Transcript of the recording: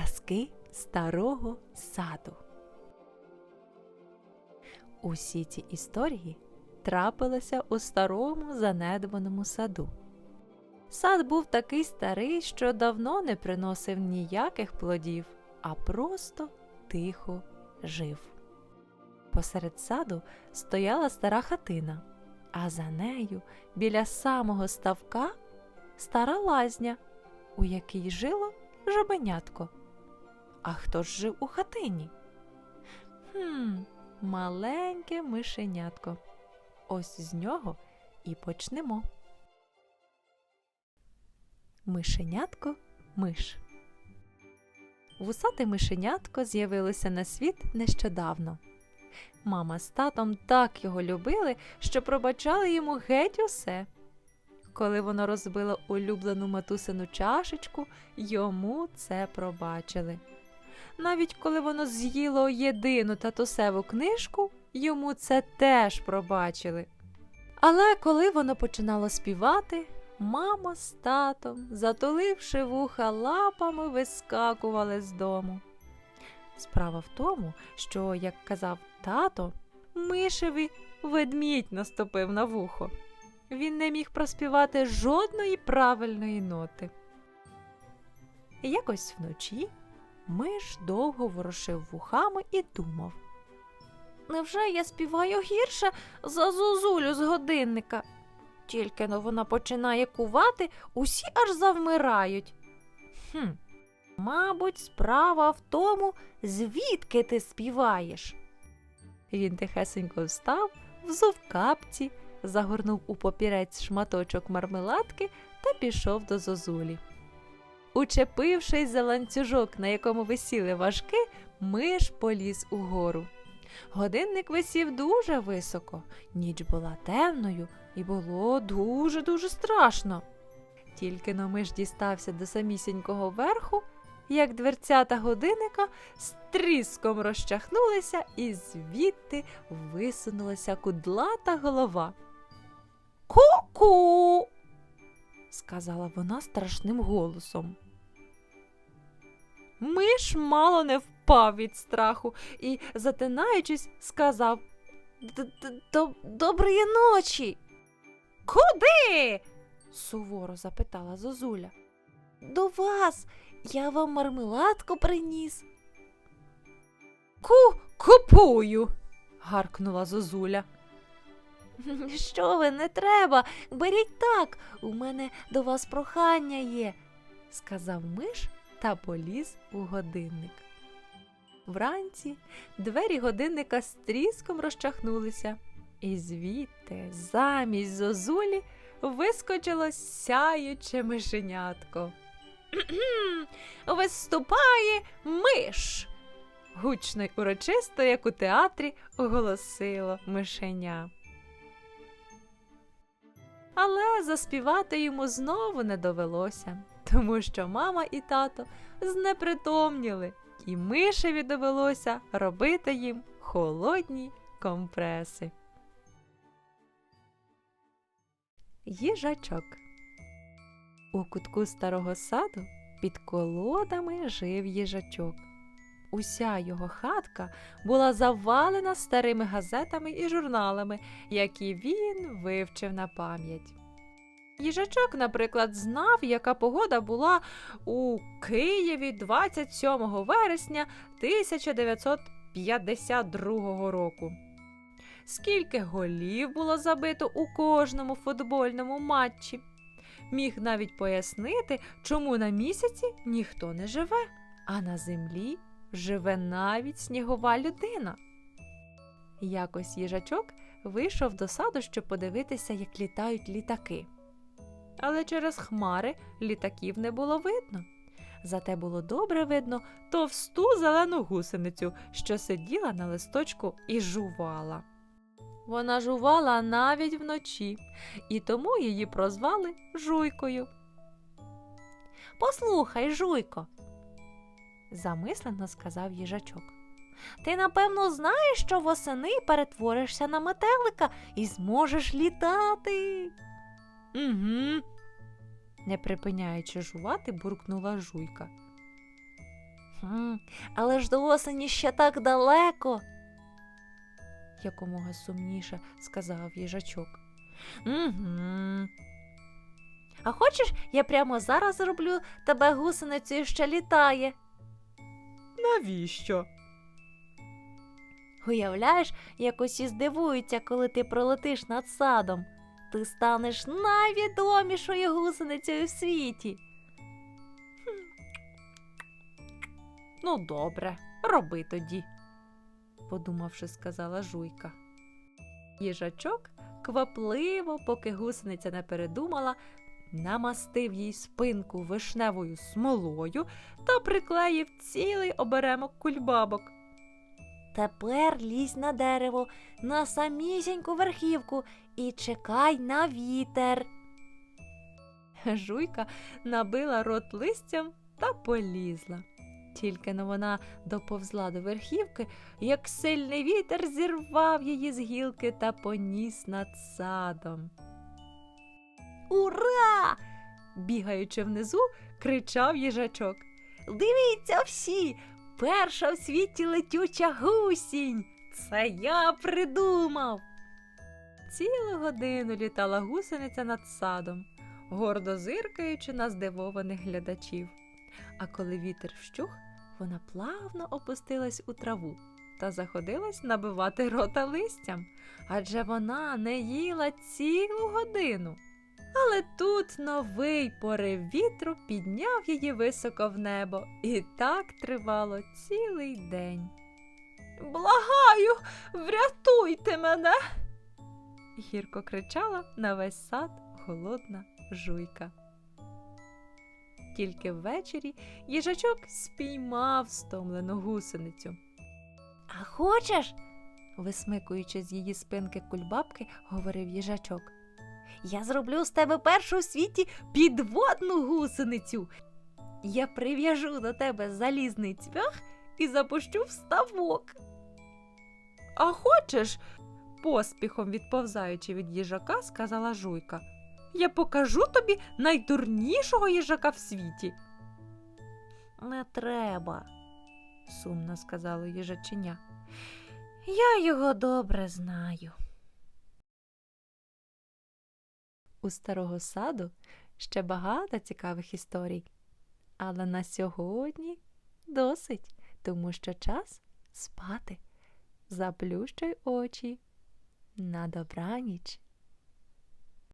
Казки старого саду. Усі ці історії трапилися у старому занедбаному саду. Сад був такий старий, що давно не приносив ніяких плодів, а просто тихо жив. Посеред саду стояла стара хатина, а за нею, біля самого ставка, стара лазня, у якій жило жабенятко. А хто ж жив у хатині? Хм, маленьке мишенятко. Ось з нього і почнемо. Мишенятко миш. Вусате мишенятко з'явилося на світ нещодавно. Мама з татом так його любили, що пробачали йому геть усе. Коли воно розбило улюблену матусину чашечку, йому це пробачили. Навіть коли воно з'їло єдину татусеву книжку, йому це теж пробачили. Але коли воно починало співати, мама з татом, затуливши вуха лапами, вискакували з дому. Справа в тому, що, як казав тато, мишеві ведмідь наступив на вухо. Він не міг проспівати жодної правильної ноти. Якось вночі миш довго ворушив вухами і думав. Невже я співаю гірше за зозулю з годинника? Тільки но вона починає кувати, усі аж завмирають. Хм, мабуть, справа в тому, звідки ти співаєш. Він тихесенько встав, взув капці, загорнув у попірець шматочок мармеладки та пішов до зозулі. Учепившись за ланцюжок, на якому висіли важки, миш поліз угору. Годинник висів дуже високо, ніч була темною і було дуже-дуже страшно. Тільки но миш дістався до самісінького верху, як дверцята годинника з тріском розчахнулися, і звідти висунулася кудлата голова. Ку-ку. сказала вона страшним голосом. Миш мало не впав від страху і, затинаючись, сказав Доброї ночі. Куди? суворо запитала Зозуля. До вас. Я вам мармеладку приніс. Ку купую. гаркнула Зозуля. Що ви не треба? Беріть так. У мене до вас прохання є, сказав миш та поліз у годинник. Вранці двері годинника з тріском розчахнулися, і звідти, замість зозулі, вискочило сяюче мишенятко. Виступає миш. гучно й урочисто, як у театрі, оголосило мишеня. Але заспівати йому знову не довелося, тому що мама і тато знепритомніли, і мишеві довелося робити їм холодні компреси. Їжачок у кутку старого саду під колодами жив їжачок. Уся його хатка була завалена старими газетами і журналами, які він вивчив на пам'ять. Їжачок, наприклад, знав, яка погода була у Києві 27 вересня 1952 року. Скільки голів було забито у кожному футбольному матчі. Міг навіть пояснити, чому на місяці ніхто не живе, а на землі живе навіть снігова людина. Якось їжачок вийшов до саду, щоб подивитися, як літають літаки. Але через хмари літаків не було видно. Зате було добре видно товсту зелену гусеницю, що сиділа на листочку і жувала. Вона жувала навіть вночі, і тому її прозвали Жуйкою. Послухай, Жуйко, замислено сказав їжачок. Ти напевно знаєш, що восени перетворишся на метелика і зможеш літати. Угу, не припиняючи жувати, буркнула жуйка. Хм, але ж до осені ще так далеко. Якомога сумніше сказав їжачок. Угу. А хочеш, я прямо зараз зроблю тебе гусеницею, що літає? Навіщо? Уявляєш, як усі здивуються, коли ти пролетиш над садом. Ти станеш найвідомішою гусеницею в світі. Ну, добре, роби тоді, подумавши, сказала жуйка. Їжачок квапливо, поки гусениця не передумала, намастив їй спинку вишневою смолою та приклеїв цілий оберемок кульбабок. Тепер лізь на дерево, на самісіньку верхівку і чекай на вітер. Жуйка набила рот листям та полізла. Тільки но вона доповзла до верхівки, як сильний вітер зірвав її з гілки та поніс над садом. Ура! бігаючи внизу, кричав їжачок. Дивіться всі! Перша в світі летюча гусінь. Це я придумав. Цілу годину літала гусениця над садом, гордо зиркаючи на здивованих глядачів. А коли вітер вщух, вона плавно опустилась у траву та заходилась набивати рота листям, адже вона не їла цілу годину. Але тут новий порив вітру підняв її високо в небо, і так тривало цілий день. Благаю, врятуйте мене. гірко кричала на весь сад голодна жуйка. Тільки ввечері їжачок спіймав стомлену гусеницю. А хочеш? висмикуючи з її спинки кульбабки, говорив їжачок. Я зроблю з тебе першу у світі підводну гусеницю. Я прив'яжу до тебе залізний цвях і запущу в ставок. А хочеш, поспіхом відповзаючи від їжака, сказала жуйка. Я покажу тобі найдурнішого їжака в світі. Не треба, сумно сказала їжаченя. Я його добре знаю. У старого саду ще багато цікавих історій. Але на сьогодні досить, тому що час спати. Заплющуй очі. На добраніч.